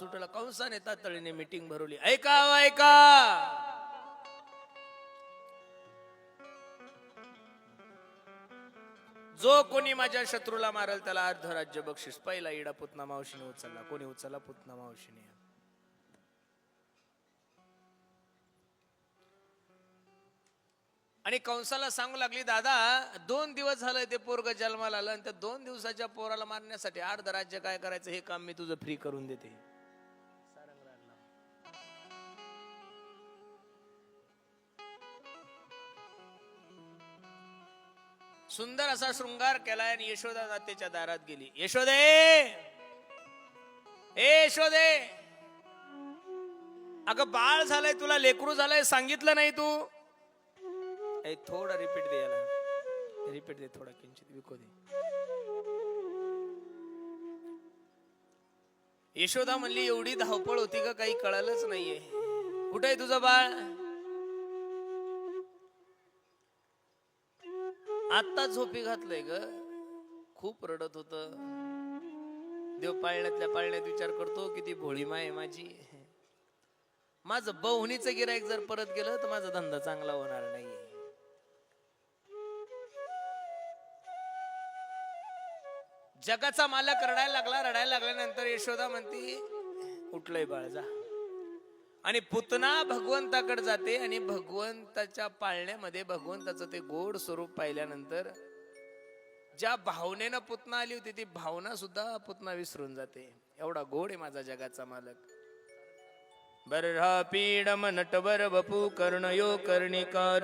सुटला. कंसाने तातडीने मीटिंग भरवली. ऐका ऐका. जो कोणी माझ्या शत्रूला मारल त्याला अर्ध राज्य बक्षीस. पहिला इडा पुतना मावशीने उचलला. कोणी उचलला? पुतना मावशीने. आणि कंसाला सांगू लागली दादा दोन दिवस झालं ते पोरग जन्माला आलं आणि त्या दोन दिवसाच्या पोराला मारण्यासाठी अर्ध राज्य काय करायचं हे काम मी तुझं फ्री करून देते. सुंदर असा शृंगार केलाय आणि यशोदा नातेच्या दारात गेली. यशोदे! ए यशोदे! अगं बाळ झालंय तुला लेकरू झालंय सांगितलं नाही तू. ए थोडं रिपीट दे याला. रिपीट दे थोडा किंचित विको दे. यशोदा म्हणली एवढी धावपळ होती का काही कळालंच नाहीये. कुठे आहे तुझं बाळ? आत्ता झोपी घातलंय ग. खूप रडत होत. देव पाळण्यातल्या पाळण्यात विचार करतो किती भोळी माय आहे माझी. माझं बहुणीचं गिरायक जर परत गेलं तर माझा धंदा चांगला होणार नाही जगाचा मालक रडायला लागला रडायला लागल्यानंतर यशोदा म्हणती उठलंय बाळ जा. आणि पुतना भगवंताकडे जाते आणि भगवंताच्या पाळण्यामध्ये भगवंताचं ते गोड स्वरूप पाहिल्यानंतर ज्या भावनेनं पुतना आली होती ती भावना सुद्धा पुतना विसरून जाते. एवढा गोड आहे माझा जगाचा मालक. बर्हा पीड मनट बर बपू कर्णयो कर्णिकार.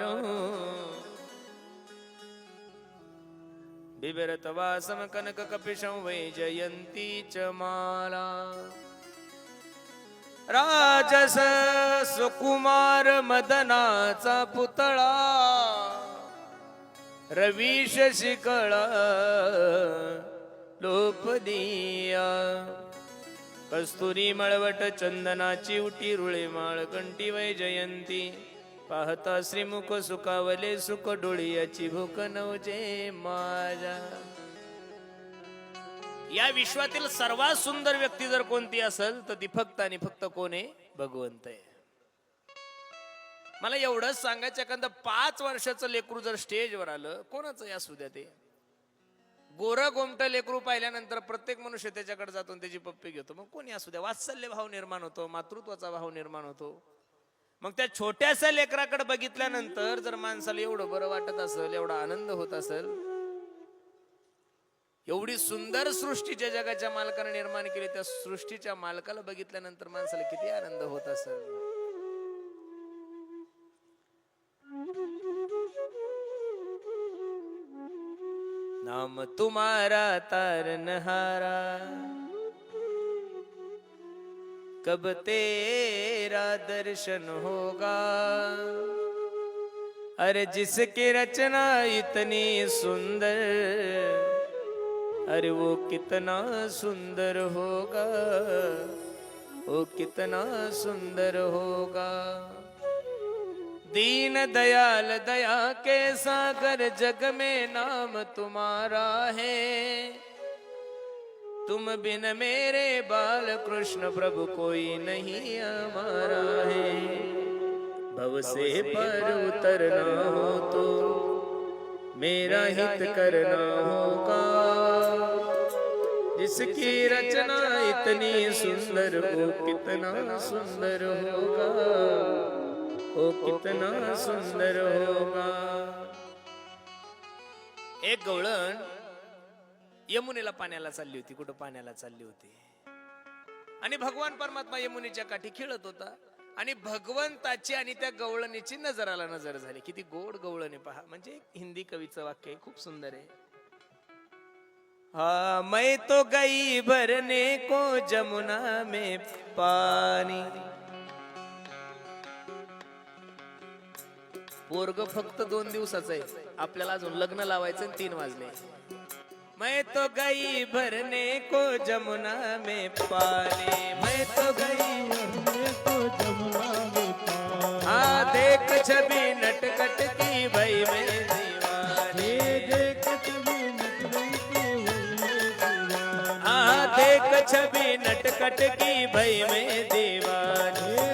बिबरत वासम कनक कपिशं वै जयंती च माला. राजस सुकुमार मदनाचा पुतळा. रवीश शिकळा लोपदिया कस्तुरी मळवट चंदनाची उटी रुळे माळ कंटी वै जयंती. पाहता श्रीमुख सुखावले सुख डोळियाची भूक नवजे माझ्या. या विश्वातील सर्वात सुंदर व्यक्ती जर कोणती असेल तर ती फक्त आणि फक्त कोण आहे? भगवंत आहे. मला एवढंच सांगायचं कारण पाच वर्षाचं लेकरू जर स्टेजवर आलं कोणाचं असू द्या ते? गोर गोमट लेकरू पाहिल्यानंतर प्रत्येक मनुष्य त्याच्याकडे जातो त्याची पप्पी घेतो. मग कोणी असू द्या वात्सल्य भाव निर्माण होतो मातृत्वाचा भाव निर्माण होतो. मग त्या छोट्याशा लेकराकडे बघितल्यानंतर जर माणसाला एवढं बरं वाटत असेल एवढा आनंद होत असेल एवढी सुंदर सृष्टीच्या जगाच्या मालकाने निर्माण केली त्या सृष्टीच्या मालकाला बघितल्यानंतर माणसाला किती आनंद होत असेल. नाम तुम्हारा तारनहारा कब तेरा दर्शन होगा? अरे जिसकी रचना इतनी सुंदर अरे वो कितना सुंदर होगा वो कितना सुंदर होगा। दीन दयाल दया के सागर जग में नाम तुम्हारा है। तुम बिन मेरे बाल कृष्ण प्रभु कोई नहीं हमारा है। भव से पर उतरना हो तो मेरा हित करना होगा। जिसकी रचना इतनी सुंदर हो कितना सुंदर होगा? ओ कितना सुंदर होगा? एक गवळण यमुनेला पाण्याला चालली होती कुठं पाण्याला चालली होती? आणि भगवान परमात्मा यमुनेच्या काठी खेळत होता. आणि भगवंताची आणि त्या गवळणीची नजराला नजर झाली. किती गोड गवळणी पहा. म्हणजे हिंदी कवीचं वाक्य आहे खूप सुंदर आहे. हा मैं तो गई भरने को जमुना में पानी। पोरग फक्त दोन दिवसाचं आहे. आपल्याला अजून लग्न लावायचं आणि तीन वाजले. मैं तो गई भरने को जमुना में पानी। मैं तो गई हाँ देख छवि नटकट की भई में हाँ देख की भई में देवानी।